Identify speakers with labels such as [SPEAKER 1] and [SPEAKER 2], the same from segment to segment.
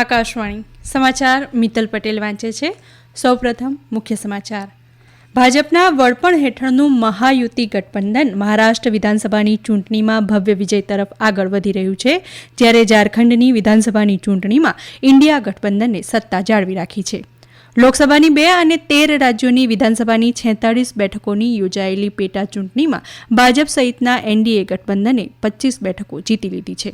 [SPEAKER 1] આકાશવાણી. સમાચાર મિત્તલ પટેલ વાંચે છે. સૌપ્રથમ મુખ્ય સમાચાર. ભાજપના વડપણ હેઠળનું મહાયુતિ ગઠબંધન મહારાષ્ટ્ર વિધાનસભાની ચૂંટણીમાં ભવ્ય વિજય તરફ આગળ વધી રહ્યું છે. જ્યારે ઝારખંડની વિધાનસભાની ચૂંટણીમાં ઇન્ડિયા ગઠબંધને સત્તા જાળવી રાખી છે. લોકસભાની બે અને તેર રાજ્યોની વિધાનસભાની છેતાળીસ બેઠકોની યોજાયેલી પેટા ચૂંટણીમાં ભાજપ સહિતના એનડીએ ગઠબંધને પચીસ બેઠકો જીતી લીધી છે.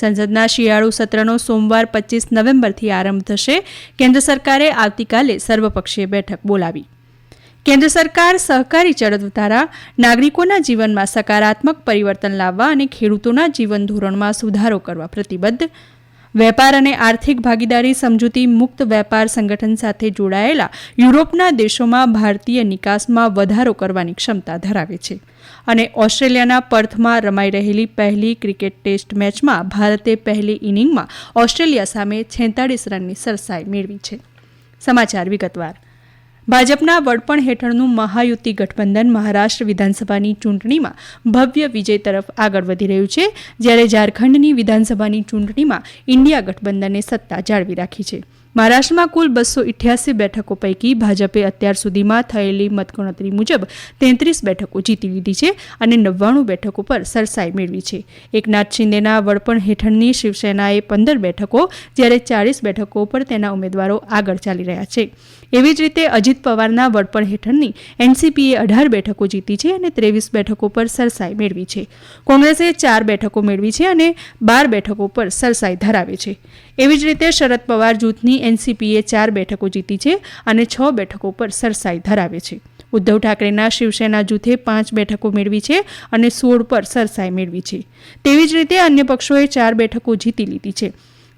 [SPEAKER 1] સંસદના શિયાળુ સત્રનો સોમવાર પચીસ નવેમ્બરથી આરંભ થશે. કેન્દ્ર સરકારે આવતીકાલે સર્વપક્ષીય બેઠક બોલાવી. કેન્દ્ર સરકાર સહકારી ચળવળ દ્વારા નાગરિકોના જીવનમાં સકારાત્મક પરિવર્તન લાવવા અને ખેડૂતોના જીવન ધોરણમાં સુધારો કરવા પ્રતિબદ્ધ વેપાર અને આર્થિક ભાગીદારી સમજૂતી મુક્ત વેપાર સંગઠન સાથે જોડાયેલા યુરોપના દેશોમાં ભારતીય નિકાસમાં વધારો કરવાની ક્ષમતા ધરાવે છે. અને ઓસ્ટ્રેલિયાના પર્થમાં રમાઈ રહેલી પહેલી ક્રિકેટ ટેસ્ટ મેચમાં ભારતે પહેલી ઇનિંગમાં ઓસ્ટ્રેલિયા સામે છેતાળીસ રનની સરસાઈ મેળવી છે. સમાચાર વિગતવાર. ભાજપના વડપણ હેઠળનું મહાયુતિ ગઠબંધન મહારાષ્ટ્ર વિધાનસભાની ચૂંટણીમાં ભવ્ય વિજય તરફ આગળ વધી રહ્યું છે, જ્યારે ઝારખંડની વિધાનસભાની ચૂંટણીમાં ઇન્ડિયા ગઠબંધને સત્તા જાળવી રાખી છે. મહારાષ્ટ્રમાં કુલ બસો ઇઠ્યાસી બેઠકો પૈકી ભાજપે અત્યાર સુધીમાં થયેલી મતગણતરી મુજબ તેત્રીસ બેઠકો જીતી લીધી છે અને નવ્વાણું બેઠકો પર સરસાઈ મેળવી છે. એકનાથ શિંદેના વડપણ હેઠળની શિવસેનાએ પંદર બેઠકો, જ્યારે ચાળીસ બેઠકો પર તેના ઉમેદવારો આગળ ચાલી રહ્યા છે. એવી જ રીતે અજીત પવારના વડપણ હેઠળની એનસીપીએ અઢાર બેઠકો જીતી છે અને ત્રેવીસ બેઠકો પર સરસાઈ મેળવી છે. કોંગ્રેસે ચાર બેઠકો મેળવી છે અને બાર બેઠકો પર સરસાઈ ધરાવે છે. એવી જ રીતે શરદ પવાર જૂથની એનસીપીએ ચાર બેઠકો જીતી છે અને છ બેઠકો પર સરસાઈ ધરાવે છે. ઉદ્ધવ ઠાકરેના શિવસેના જૂથે પાંચ બેઠકો મેળવી છે અને સોળ પર સરસાઈ મેળવી છે. તેવી જ રીતે અન્ય પક્ષોએ ચાર બેઠકો જીતી લીધી છે.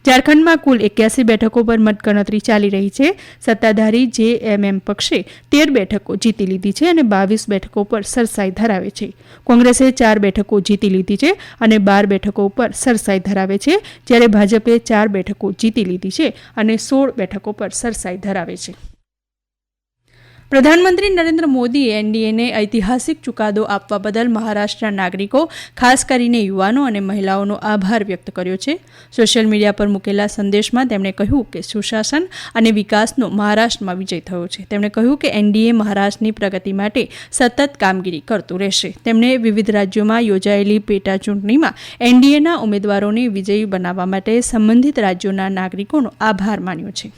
[SPEAKER 1] ઝારખંડમાં કુલ એક્યાસી બેઠકો પર મતગણતરી ચાલી રહી છે. સત્તાધારી જેએમએમ પક્ષે તેર બેઠકો જીતી લીધી છે અને બાવીસ બેઠકો પર સરસાઈ ધરાવે છે. કોંગ્રેસે ચાર બેઠકો જીતી લીધી છે અને બાર બેઠકો પર સરસાઈ ધરાવે છે, જ્યારે ભાજપે ચાર બેઠકો જીતી લીધી છે અને સોળ બેઠકો પર સરસાઈ ધરાવે છે. પ્રધાનમંત્રી નરેન્દ્ર મોદીએ એનડીએને ઐતિહાસિક ચુકાદો આપવા બદલ મહારાષ્ટ્રના નાગરિકો, ખાસ કરીને યુવાનો અને મહિલાઓનો આભાર વ્યક્ત કર્યો છે. સોશિયલ મીડિયા પર મૂકેલા સંદેશમાં તેમણે કહ્યું કે સુશાસન અને વિકાસનો મહારાષ્ટ્રમાં વિજય થયો છે. તેમણે કહ્યું કે એનડીએ મહારાષ્ટ્રની પ્રગતિ માટે સતત કામગીરી કરતું રહેશે. તેમણે વિવિધ રાજ્યોમાં યોજાયેલી પેટા ચૂંટણીમાં એનડીએના ઉમેદવારોને વિજયી બનાવવા માટે સંબંધિત રાજ્યોના નાગરિકોનો આભાર માન્યો છે.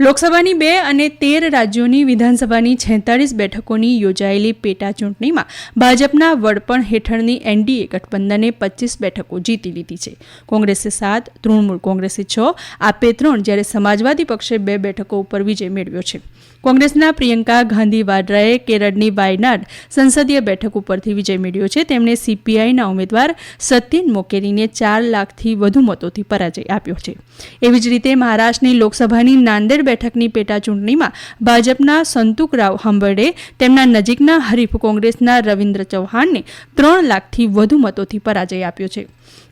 [SPEAKER 1] લોકસભાની બે અને તેર રાજ્યોની વિધાનસભાની છેતાળીસ બેઠકોની યોજાયેલી પેટા ચૂંટણીમાં ભાજપના વડપણ હેઠળની એનડીએ ગઠબંધને પચીસ બેઠકો જીતી લીધી છે. કોંગ્રેસે સાત, તૃણમૂલ કોંગ્રેસે છ, આપે ત્રણ જ્યારે સમાજવાદી પક્ષે બે બેઠકો ઉપર વિજય મેળવ્યો છે. કોંગ્રેસના પ્રિયંકા ગાંધી વાડ્રાએ કેરળની વાયનાડ સંસદીય બેઠક ઉપરથી વિજય મેળવ્યો છે. તેમણે સીપીઆઈના ઉમેદવાર સત્યન મોકેરીને ચાર લાખથી વધુ મતોથી પરાજય આપ્યો છે. એવી જ રીતે મહારાષ્ટ્રની લોકસભાની નાંદેડ બેઠકની પેટા ચૂંટણીમાં ભાજપના સંતુકરાવ હંબરડે, તેમના નજીકના હરીફ કોંગ્રેસના રવિન્દ્ર ચૌહાણને ત્રણ લાખથી વધુ મતોથી પરાજય આપ્યો છે.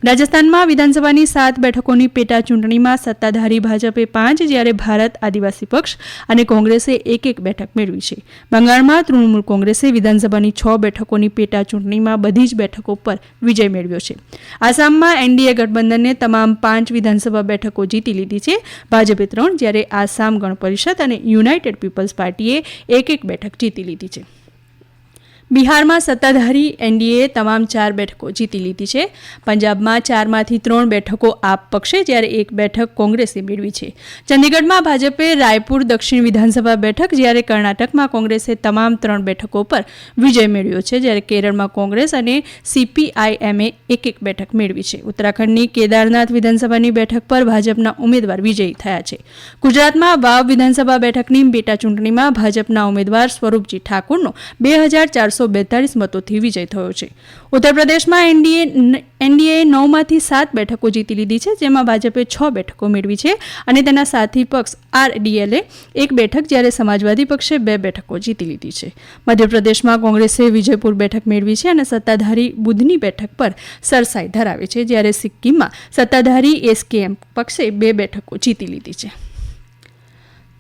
[SPEAKER 1] રાજસ્થાનમાં વિધાનસભાની સાત બેઠકોની પેટા ચૂંટણીમાં સત્તાધારી ભાજપે પાંચ, જ્યારે ભારત આદિવાસી પક્ષ અને કોંગ્રેસે એક એક બેઠક મેળવી છે. બંગાળમાં તૃણમૂલ કોંગ્રેસે વિધાનસભાની છ બેઠકોની પેટા ચૂંટણીમાં બધી જ બેઠકો પર વિજય મેળવ્યો છે. આસામમાં એનડીએ ગઠબંધને તમામ પાંચ વિધાનસભા બેઠકો જીતી લીધી છે. ભાજપે ત્રણ, જ્યારે આસામ ગણ પરિષદ અને યુનાઇટેડ પીપલ્સ પાર્ટીએ એક એક બેઠક જીતી લીધી છે. બિહારમાં સત્તાધારી એનડીએ તમામ ચાર બેઠકો જીતી લીધી છે. પંજાબમાં ચારમાંથી ત્રણ બેઠકો આપ પક્ષે, જ્યારે એક બેઠક કોંગ્રેસે મેળવી છે. ચંદીગઢમાં ભાજપે રાયપુર દક્ષિણ વિધાનસભા બેઠક, જ્યારે કર્ણાટકમાં કોંગ્રેસે તમામ ત્રણ બેઠકો પર વિજય મેળવ્યો છે, જ્યારે કેરળમાં કોંગ્રેસ અને સીપીઆઈએમએ એક એક બેઠક મેળવી છે. ઉત્તરાખંડની કેદારનાથ વિધાનસભાની બેઠક પર ભાજપના ઉમેદવાર વિજયી થયા છે. ગુજરાતમાં વાવ વિધાનસભા બેઠકની પેટા ચૂંટણીમાં ભાજપના ઉમેદવાર સ્વરૂપજી ઠાકુરનો બે હજાર ચારસો બેતાળીસ મતોથી વિજય થયો છે. ઉત્તર પ્રદેશમાં એનડીએ એનડીએ નવમાંથી સાત બેઠકો જીતી લીધી છે, જેમાં ભાજપે છ બેઠકો મેળવી છે અને તેના સાથી પક્ષ આરડીએલએ એક બેઠક જ્યારે સમાજવાદી પક્ષે બે બેઠકો જીતી લીધી છે. મધ્યપ્રદેશમાં કોંગ્રેસે વિજયપુર બેઠક મેળવી છે અને સત્તાધારી બુધની બેઠક પર સરસાઈ ધરાવે છે, જ્યારે સિક્કિમમાં સત્તાધારી એસકેએમ પક્ષે બે બેઠકો જીતી લીધી છે.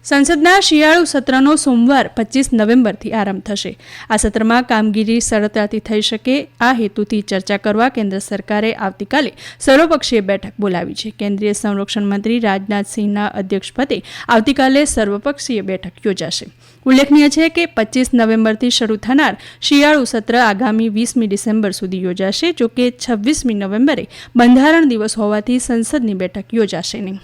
[SPEAKER 1] સંસદના શિયાળુ સત્રનો સોમવાર પચીસ નવેમ્બરથી આરંભ થશે. આ સત્રમાં કામગીરી સરળતાથી થઈ શકે, આ હેતુથી ચર્ચા કરવા કેન્દ્ર સરકારે આવતીકાલે સર્વપક્ષીય બેઠક બોલાવી છે. કેન્દ્રીય સંરક્ષણ મંત્રી રાજનાથસિંહના અધ્યક્ષપદે આવતીકાલે સર્વપક્ષીય બેઠક યોજાશે. ઉલ્લેખનીય છે કે પચીસ નવેમ્બરથી શરૂ થનાર શિયાળુ સત્ર આગામી વીસમી ડિસેમ્બર સુધી યોજાશે, જોકે છવ્વીસમી નવેમ્બરે બંધારણ દિવસ હોવાથી સંસદની બેઠક યોજાશે નહીં.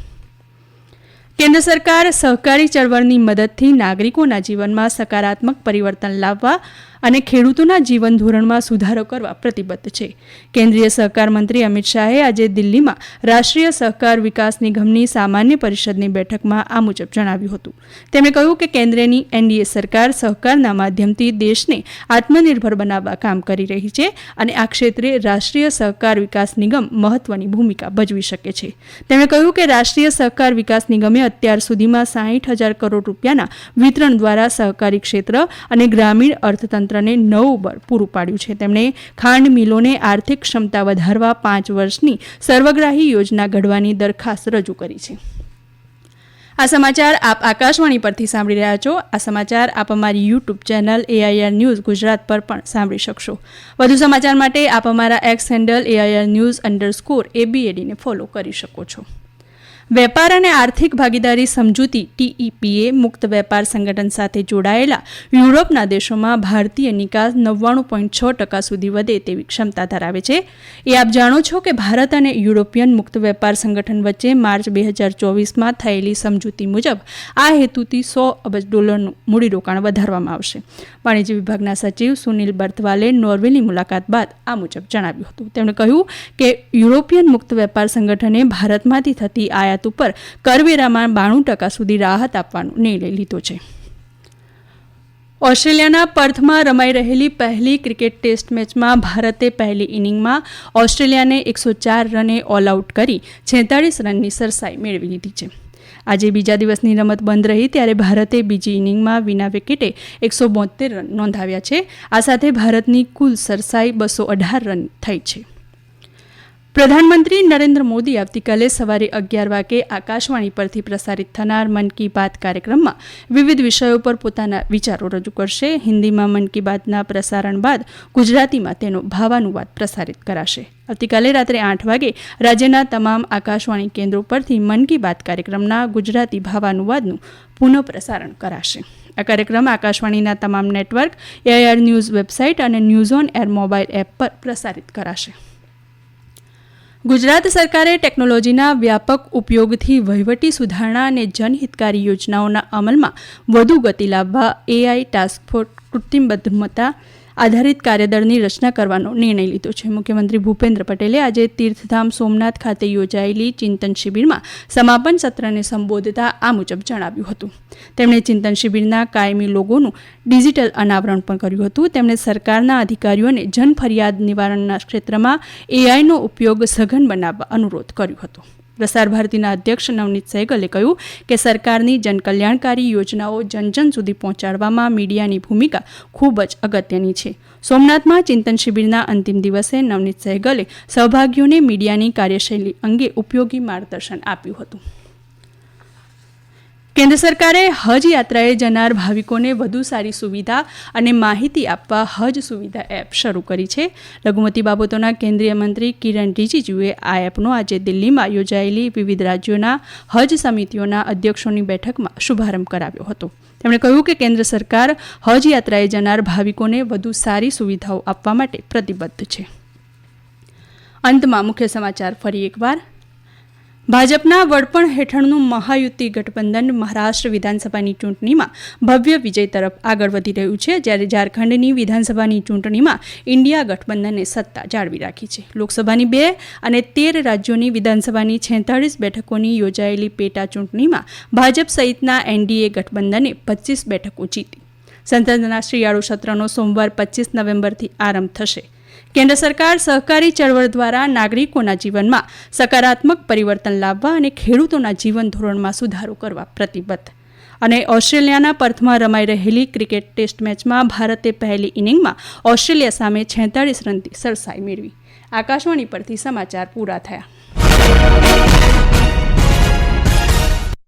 [SPEAKER 1] કેન્દ્ર સરકાર સહકારી ચળવળની મદદથી નાગરિકોના જીવનમાં સકારાત્મક પરિવર્તન લાવવા અને ખેડૂતોના જીવન ધોરણમાં સુધારો કરવા પ્રતિબદ્ધ છે. કેન્દ્રીય સહકાર મંત્રી અમિત શાહે આજે દિલ્હીમાં રાષ્ટ્રીય સહકાર વિકાસ નિગમની સામાન્ય પરિષદની બેઠકમાં આ મુજબ જણાવ્યું હતું. તેમણે કહ્યું કે કેન્દ્રની એનડીએ સરકાર સહકારના માધ્યમથી દેશને આત્મનિર્ભર બનાવવા કામ કરી રહી છે અને આ ક્ષેત્રે રાષ્ટ્રીય સહકાર વિકાસ નિગમ મહત્વની ભૂમિકા ભજવી શકે છે. તેમણે કહ્યું કે રાષ્ટ્રીય સહકાર વિકાસ નિગમે અત્યાર સુધીમાં સાહીઠ હજાર કરોડ રૂપિયાના વિતરણ દ્વારા સહકારી ક્ષેત્ર અને ગ્રામીણ અર્થતંત્રને નવું બળ પૂરું પાડ્યું છે. તેમણે ખાંડ મિલોને આર્થિક ક્ષમતા વધારવા પાંચ વર્ષની સર્વગ્રાહી યોજના ઘડવાની દરખાસ્ત રજૂ કરી છે. આ સમાચાર આપ આકાશવાણી પરથી સાંભળી રહ્યા છો. આ સમાચાર આપ અમારી YouTube channel AIR news Gujarat પર પણ સાંભળી શકશો. વધુ સમાચાર માટે આપ અમારા X handle AIR news underscore એબીએડીને follow કરી શકો છો. વેપાર અને આર્થિક ભાગીદારી સમજૂતી ટીઈપીએ મુક્ત વેપાર સંગઠન સાથે જોડાયેલા યુરોપના દેશોમાં ભારતીય નિકાસ નવ્વાણું પોઈન્ટ છ ટકા સુધી વધે તેવી ક્ષમતા ધરાવે છે. એ આપ જાણો છો કે ભારત અને યુરોપિયન મુક્ત વેપાર સંગઠન વચ્ચે માર્ચ બે હજાર ચોવીસમાં થયેલી સમજૂતી મુજબ આ હેતુથી સો અબજ ડોલરનું મૂડીરોકાણ વધારવામાં આવશે. વાણિજ્ય વિભાગના સચિવ સુનિલ બર્થવાલે નોર્વેની મુલાકાત બાદ આ મુજબ જણાવ્યું હતું. તેમણે કહ્યું કે યુરોપિયન મુક્ત વેપાર સંગઠને ભારતમાંથી થતી આયાત આયાત ઉપર કરવેરામાં બાણું ટકા સુધી રાહત આપવાનો નિર્ણય લીધો છે. ઓસ્ટ્રેલિયાના પર્થમાં રમાઈ રહેલી પહેલી ક્રિકેટ ટેસ્ટ મેચમાં ભારતે પહેલી ઇનિંગમાં ઓસ્ટ્રેલિયાને એકસો ચાર રને ઓલ આઉટ કરી છેતાળીસ રનની સરસાઈ મેળવી લીધી છે. આજે બીજા દિવસની રમત બંધ રહી ત્યારે ભારતે બીજી ઇનિંગમાં વિના વિકેટે એકસો બોતેર રન નોંધાવ્યા છે. આ સાથે ભારતની કુલ સરસાઈ બસો અઢાર રન થઈ છે. પ્રધાનમંત્રી નરેન્દ્ર મોદી આવતીકાલે સવારે અગિયાર વાગે આકાશવાણી પરથી પ્રસારિત થનાર મન કી બાત કાર્યક્રમમાં વિવિધ વિષયો પર પોતાના વિચારો રજૂ કરશે. હિન્દીમાં મન કી બાતના પ્રસારણ બાદ ગુજરાતીમાં તેનો ભાવાનુવાદ પ્રસારિત કરાશે. આવતીકાલે રાત્રે આઠ વાગે રાજ્યના તમામ આકાશવાણી કેન્દ્રો પરથી મન કી બાત કાર્યક્રમના ગુજરાતી ભાવાનુવાદનું પુનઃ પ્રસારણ કરાશે. આ કાર્યક્રમ આકાશવાણીના તમામ નેટવર્ક, એઆઈઆર ન્યૂઝ વેબસાઇટ અને news on air mobile app પર પ્રસારિત કરાશે. ગુજરાત સરકારે ટેકનોલોજીના વ્યાપક ઉપયોગથી વહીવટી સુધારણા અને જનહિતકારી યોજનાઓના અમલમાં વધુ ગતિ લાવવા એઆઈ ટાસ્ક ફોર્સ કૃત્રિમ બુદ્ધિમત્તા આધારિત કાર્યદળની રચના કરવાનો નિર્ણય લીધો છે. મુખ્યમંત્રી ભૂપેન્દ્ર પટેલે આજે તીર્થધામ સોમનાથ ખાતે યોજાયેલી ચિંતન શિબિરમાં સમાપન સત્રને સંબોધતા આ મુજબ જણાવ્યું હતું. તેમણે ચિંતન શિબિરના કાયમી લોગોનું ડિજિટલ અનાવરણ પણ કર્યું હતું. તેમણે સરકારના અધિકારીઓને જન ફરિયાદ નિવારણના ક્ષેત્રમાં એઆઈનો ઉપયોગ સઘન બનાવવા અનુરોધ કર્યો હતો. પ્રસાર ભારતીના અધ્યક્ષ નવનીત સહેગલે કહ્યું કે સરકારની જનકલ્યાણકારી યોજનાઓ જનજન સુધી પહોંચાડવામાં મીડિયાની ભૂમિકા ખૂબ જ અગત્યની છે. સોમનાથમાં ચિંતન શિબિરના અંતિમ દિવસે નવનીત સહેગલે સહભાગીઓને મીડિયાની કાર્યશૈલી અંગે ઉપયોગી માર્ગદર્શન આપ્યું હતું. કેન્દ્ર સરકારે હજ યાત્રાએ જનાર ભાવિકોને વધુ સારી સુવિધા અને માહિતી આપવા હજ સુવિધા એપ શરૂ કરી છે. લઘુમતી બાબતોના કેન્દ્રીય મંત્રી કિરણ રિજિજુએ આ એપનો આજે દિલ્હીમાં યોજાયેલી વિવિધ રાજ્યોના હજ સમિતિઓના અધ્યક્ષોની બેઠકમાં શુભારંભ કરાવ્યો હતો. તેમણે કહ્યું કે કેન્દ્ર સરકાર હજ યાત્રાએ જનાર ભાવિકોને વધુ સારી સુવિધાઓ આપવા માટે પ્રતિબદ્ધ છે. અંતમાં મુખ્ય સમાચાર ફરી એકવાર. ભાજપના વડપણ હેઠળનું મહાયુતિ ગઠબંધન મહારાષ્ટ્ર વિધાનસભાની ચૂંટણીમાં ભવ્ય વિજય તરફ આગળ વધી રહ્યું છે, જ્યારે ઝારખંડની વિધાનસભાની ચૂંટણીમાં ઇન્ડિયા ગઠબંધને સત્તા જાળવી રાખી છે. લોકસભાની બે અને તેર રાજ્યોની વિધાનસભાની છેતાળીસ બેઠકોની યોજાયેલી પેટા ચૂંટણીમાં ભાજપ સહિતના એનડીએ ગઠબંધને પચીસ બેઠકો જીતી. સંસદના શિયાળુ સત્રનો સોમવાર પચીસ નવેમ્બરથી આરંભ થશે. કેન્દ્ર સરકાર સહકારી ચળવળ દ્વારા નાગરિકોના જીવનમાં સકારાત્મક પરિવર્તન લાવવા અને ખેડૂતોના જીવન ધોરણમાં સુધારો કરવા પ્રતિબદ્ધ. અને ઓસ્ટ્રેલિયાના પર્થમાં રમાઈ રહેલી ક્રિકેટ ટેસ્ટ મેચમાં ભારતે પહેલી ઇનિંગમાં ઓસ્ટ્રેલિયા સામે છેતાળીસ રનથી સરસાઈ મેળવી. આકાશવાણી પરથી સમાચાર પૂરા થયા.